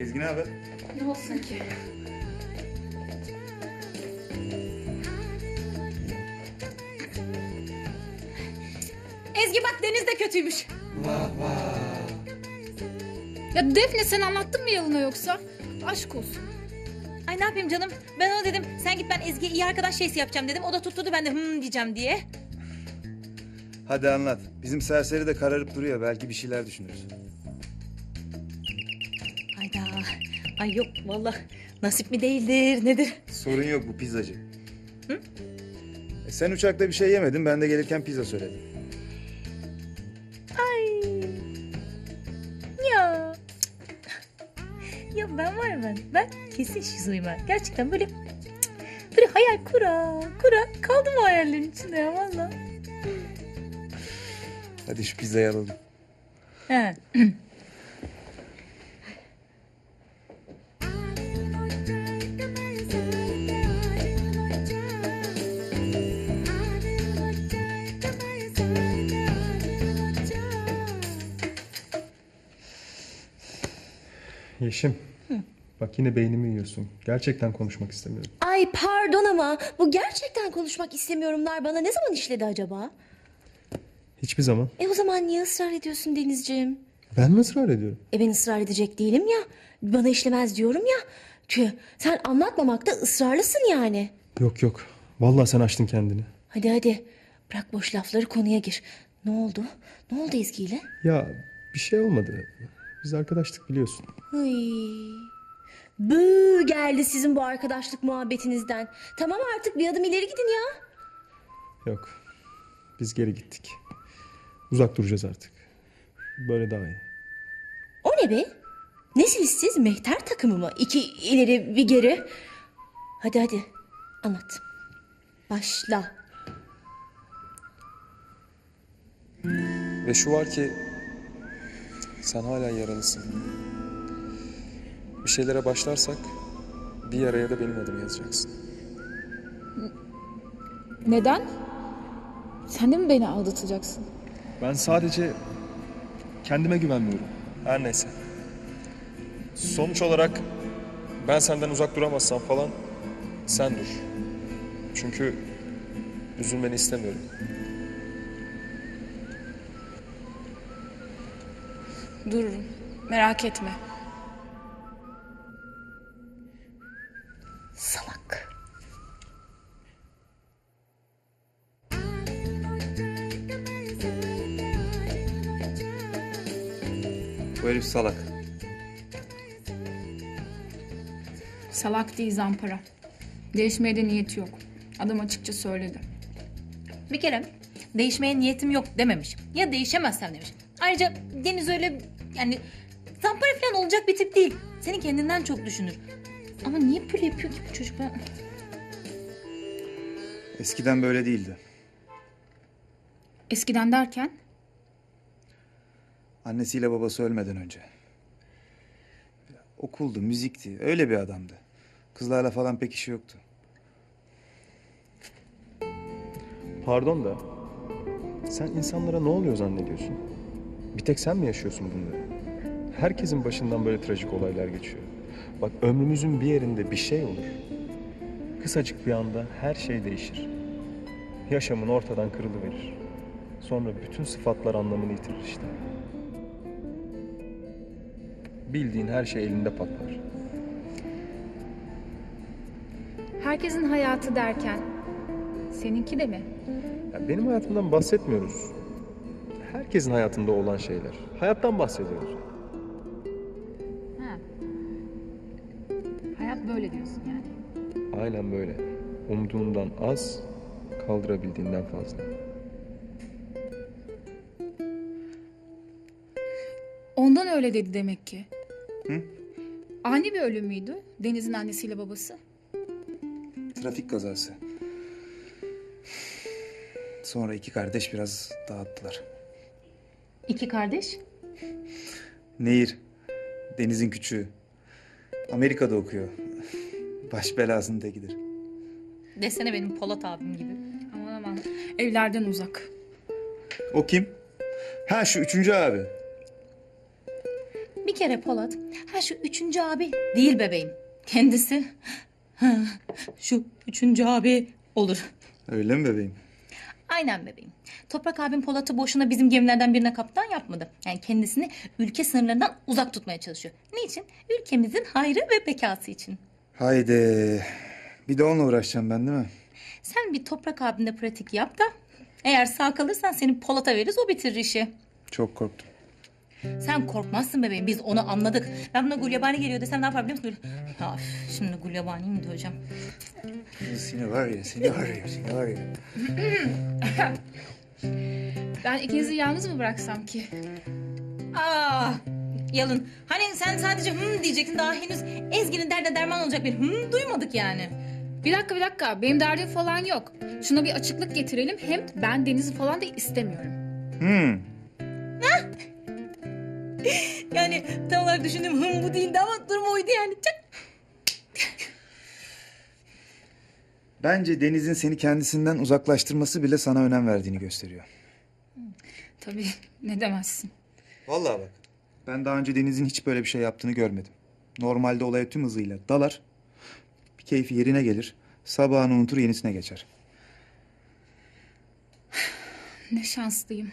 Ezgi ne haber? Ne olsun ki? Ezgi bak Deniz de kötüymüş. Ya Defne sen anlattın mı yalına yoksa? Aşk olsun. Ay ne yapayım canım? Ben ona dedim sen git ben Ezgi'ye iyi arkadaş şeysi yapacağım dedim. O da tutturdu ben de hım diyeceğim diye. Hadi anlat. Bizim serseri de kararıp duruyor. Belki bir şeyler düşünürüz. Hayda. Ay yok vallahi nasip mi değildir nedir? Sorun yok bu pizzacı. Hı? E sen uçakta bir şey yemedin. Ben de gelirken pizza söyledim. Ay. Ya. Ya ben var ya ben. Ben kesin şizoyum ben. Gerçekten böyle böyle hayal kura kura kaldım o hayallerin içinde ya valla. Hadi şu pizzayı alalım. He. Yeşim. Bak yine beynimi yiyorsun. Gerçekten konuşmak istemiyorum. Ay pardon ama bu gerçekten konuşmak istemiyorumlar bana ne zaman işledi acaba? Hiçbir zaman. E o zaman niye ısrar ediyorsun Denizciğim? Ben mi ısrar ediyorum? E ben ısrar edecek değilim ya. Bana işlemez diyorum ya. Tüh sen anlatmamakta ısrarlısın yani. Yok yok. Vallahi sen açtın kendini. Hadi hadi bırak boş lafları konuya gir. Ne oldu? Ne oldu Ezgi ile? Ya bir şey olmadı. Biz arkadaştık biliyorsun. Ay. Bıı geldi sizin bu arkadaşlık muhabbetinizden. Tamam artık bir adım ileri gidin ya. Yok. Biz geri gittik. Uzak duracağız artık. Böyle daha iyi. O ne be? Nesiniz siz? Mehter takımı mı? İki ileri bir geri. Hadi hadi anlat. Başla. Ve şu var ki sen hala yaralısın. Bir şeylere başlarsak bir yaraya da benim adımı yazacaksın. Neden? Sen de mi beni aldatacaksın? Ben sadece kendime güvenmiyorum. Her neyse. Sonuç olarak ben senden uzak duramazsam falan sen dur. Çünkü üzülmeni istemiyorum. Dururum. Merak etme. Salak. Bu herif salak. Salak değil zampara. Değişmeye de niyeti yok. Adam açıkça söyledi. Bir kere değişmeye niyetim yok dememiş. Ya değişemezsem demiş. Ayrıca Deniz öyle yani zampara falan olacak bir tip değil. Seni kendinden çok düşünür. Ama niye böyle yapıyor ki bu çocuk? Ben... Eskiden böyle değildi. Eskiden derken Annesiyle babası ölmeden önce. Okuldu, müzikti. Öyle bir adamdı. Kızlarla falan pek işi yoktu. Pardon da sen insanlara ne oluyor zannediyorsun? Bir tek sen mi yaşıyorsun bunları? Herkesin başından böyle trajik olaylar geçiyor. Bak ömrümüzün bir yerinde bir şey olur. Kısacık bir anda her şey değişir. Yaşamın ortadan kırılıverir. Sonra bütün sıfatlar anlamını yitirir işte. Bildiğin her şey elinde patlar. herkesin hayatı derken seninki de mi? Ya benim hayatımdan bahsetmiyoruz. Herkesin hayatında olan şeyler. Hayattan bahsediyoruz. Ha. Hayat böyle diyorsun yani. Aynen böyle. Umduğundan az, kaldırabildiğinden fazla. Ondan öyle dedi demek ki. Hı? Ani bir ölüm müydü? Deniz'in annesiyle babası. Trafik kazası. Sonra iki kardeş biraz dağıttılar. İki kardeş. Nehir. Deniz'in küçüğü. Amerika'da okuyor. Baş belasının tekidir. Desene benim Polat abim gibi. Aman aman. Evlerden uzak. O kim? Ha şu üçüncü abi. Bir kere Polat, ha şu üçüncü abi değil bebeğim. Kendisi, ha, şu üçüncü abi olur. Öyle mi bebeğim? Aynen bebeğim. Toprak abim Polat'ı boşuna bizim gemilerden birine kaptan yapmadı. Yani kendisini ülke sınırlarından uzak tutmaya çalışıyor. Niçin? Ülkemizin hayrı ve bekası için. Haydi. Bir de onunla uğraşacağım ben değil mi? Sen bir Toprak abimle pratik yap da eğer sağ kalırsan seni Polat'a veririz o bitirir işi. Çok korktum. Sen korkmazsın bebeğim biz onu anladık. Ben buna gulyabani geliyor desem ne yapar biliyor musun? Ya, üf, şimdi gulyabani mi diyeceğim? Seni var ya, seni var ya, seni var ya. Ben ikinizi yalnız mı bıraksam ki? Aa, yalın. Hani sen sadece hım diyecektin daha henüz Ezgi'nin derde derman olacak bir hım duymadık yani. Bir dakika bir dakika benim derdim falan yok. Şuna bir açıklık getirelim. Hem ben Deniz'i falan da istemiyorum. Hmm. Yani tam olarak düşündüğüm hım bu değildi ama durum oydu yani. Çık. Bence Deniz'in seni kendisinden uzaklaştırması bile sana önem verdiğini gösteriyor. Tabii ne demezsin. Vallahi bak. Ben daha önce Deniz'in hiç böyle bir şey yaptığını görmedim. Normalde olaya tüm hızıyla dalar. Bir keyfi yerine gelir. Sabahını unutur yenisine geçer. Ne şanslıyım.